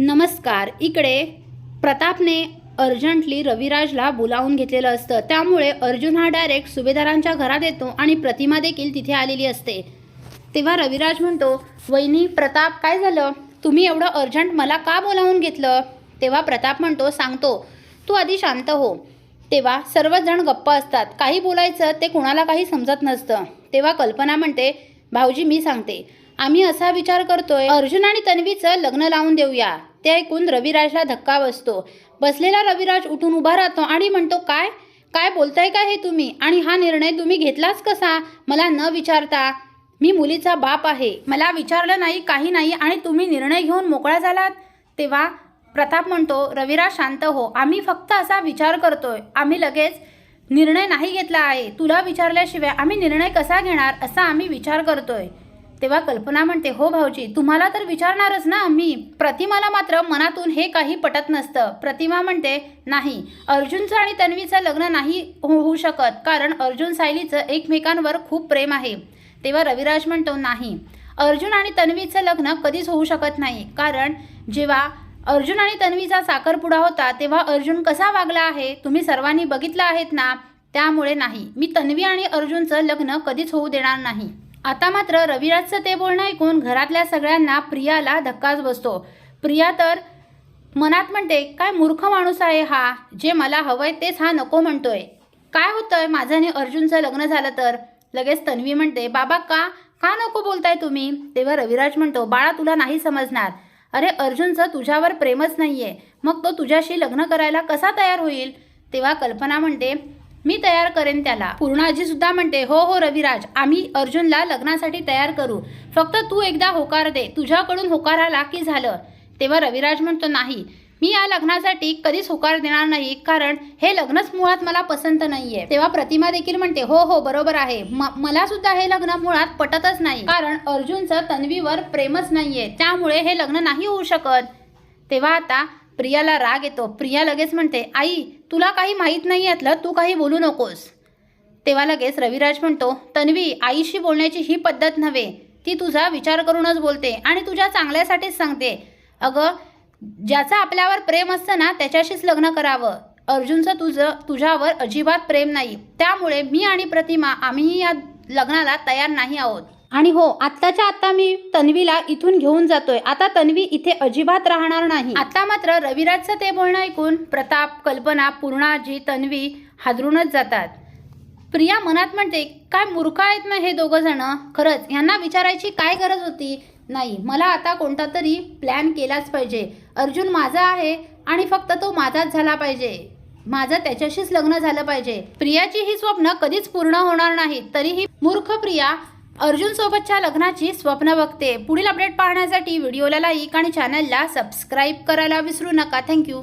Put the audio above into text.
नमस्कार इकडे प्रतापने अर्जंटली रविराजला बोलावून घेतलेलं असतं. त्यामुळे अर्जुन हा डायरेक्ट सुभेदारांच्या घरात येतो आणि प्रतिमा देखील तिथे आलेली असते. तेव्हा रविराज म्हणतो वहिनी प्रताप काय झालं? तुम्ही एवढं अर्जंट मला का बोलावून घेतलं? तेव्हा प्रताप म्हणतो सांगतो. तू आधी शांत हो. तेव्हा सर्वच जण गप्प असतात. काही बोलायचं ते कुणाला काही समजत नसतं. तेव्हा कल्पना म्हणते भाऊजी मी सांगते. आम्ही असा विचार करतोय अर्जुन आणि तन्वीचं लग्न लावून देऊया. ते ऐकून रविराजला धक्का बसतो. बसलेला रविराज उठून उभा राहतो आणि म्हणतो काय? काय बोलताय का हे तुम्ही? आणि हा निर्णय तुम्ही घेतलाच कसा? मला न विचारता. मी मुलीचा बाप आहे. मला विचारलं नाही काही नाही आणि तुम्ही निर्णय घेऊन मोकळा झालात? तेव्हा प्रताप म्हणतो रविराज शांत हो. आम्ही फक्त असा विचार करतोय. आम्ही लगेच निर्णय नाही घेतला आहे. तुला विचारल्याशिवाय आम्ही निर्णय कसा घेणार? असा आम्ही विचार करतोय. तेव्हा कल्पना म्हणते हो भाऊजी तुम्हाला तर विचारणारच ना आम्ही प्रतिमाला मात्र मनातून हे काही पटत नसतं. प्रतिमा म्हणते नाही अर्जुनचं आणि तन्वीचं लग्न नाही हो-, होऊ शकत कारण अर्जुन सायलीचं एकमेकांवर खूप प्रेम आहे. तेव्हा रविराज म्हणतो नाही अर्जुन आणि तन्वीचं लग्न कधीच होऊ शकत नाही कारण जेव्हा अर्जुन आणि तन्वीचा साखरपुडा होता तेव्हा अर्जुन कसा वागला आहे तुम्ही सर्वांनी बघितलं आहेत ना त्यामुळे नाही मी तन्वी आणि अर्जुनचं लग्न कधीच होऊ देणार नाही. आता मात्र रविराजचं ते बोलणं ऐकून घरातल्या सगळ्यांना प्रियाला धक्काच बसतो. प्रिया तर मनात म्हणते काय मूर्ख माणूस आहे हा जे मला हवंय तेच हा नको म्हणतोय. काय होतंय? माझं आणि अर्जुनचं लग्न झालं तर? लगेच तन्वी म्हणते बाबा का? का नको बोलताय तुम्ही? तेव्हा रविराज म्हणतो बाळा तुला नाही समजणार. अरे अर्जुनचं तुझ्यावर प्रेमच नाहीये. मग तो तुझ्याशी लग्न करायला कसा तयार होईल? तेव्हा कल्पना म्हणते मी तयार करेन त्याला. पूर्णाजी सुद्धा म्हणते हो हो रविराज आम्ही अर्जुनला लग्नासाठी तयार करू. फक्त तू एकदा होकार दे. तुझ्याकडून होकार आला की झालं. तेव्हा रविराज म्हणतो नाही मी या लग्नासाठी कधीच होकार देणार नाही कारण हे लग्नच मुळात मला पसंत नाहीये. तेव्हा प्रतिमा देखील म्हणते हो हो बरोबर आहे. म- मला सुद्धा हे लग्न मुळात पटतच नाही कारण अर्जुनचं तन्वीवर प्रेमच नाहीये. त्यामुळे हे लग्न नाही होऊ शकत. तेव्हा आता प्रियाला राग येतो. प्रिया लगेच म्हणते आई तुला काही माहीत नाही यातलं तू काही बोलू नकोस. तेव्हा लगेच रविराज म्हणतो तन्वी आईशी बोलण्याची ही पद्धत नव्हे. ती तुझा विचार करूनच बोलते आणि तुझ्या चांगल्यासाठीच सांगते. अगं ज्याचं आपल्यावर प्रेम असतं ना त्याच्याशीच लग्न करावं. अर्जुनचं तुझं तुझ्यावर अजिबात प्रेम नाही. त्यामुळे मी आणि प्रतिमा आम्हीही या लग्नाला तयार नाही आहोत. आणि हो आत्ताच्या आत्ता मी तन्वीला इथून घेऊन जातोय. आता तन्वी इथे अजिबात राहणार नाही. आता मात्र रविराजचं ते बोलणं ऐकून प्रताप कल्पना पूर्णाजी तन्वी हादरूनच जातात. प्रिया मनात म्हणते काय मूर्ख आहेत ना हे दोघं जण? खरंच यांना विचारायची काय गरज होती? नाही मला आता कोणता तरी प्लॅन केलाच पाहिजे. अर्जुन माझा आहे आणि फक्त तो माझाच झाला पाहिजे. माझं त्याच्याशीच लग्न झालं पाहिजे. प्रियाची ही स्वप्न कधीच पूर्ण होणार नाही. तरीही मूर्ख प्रिया अर्जुन सोबतच्या लग्नाची स्वप्न बघते. पुढील अपडेट पाहण्यासाठी व्हिडिओला लाईक आणि चॅनलला सबस्क्राईब करायला विसरू नका. थँक्यू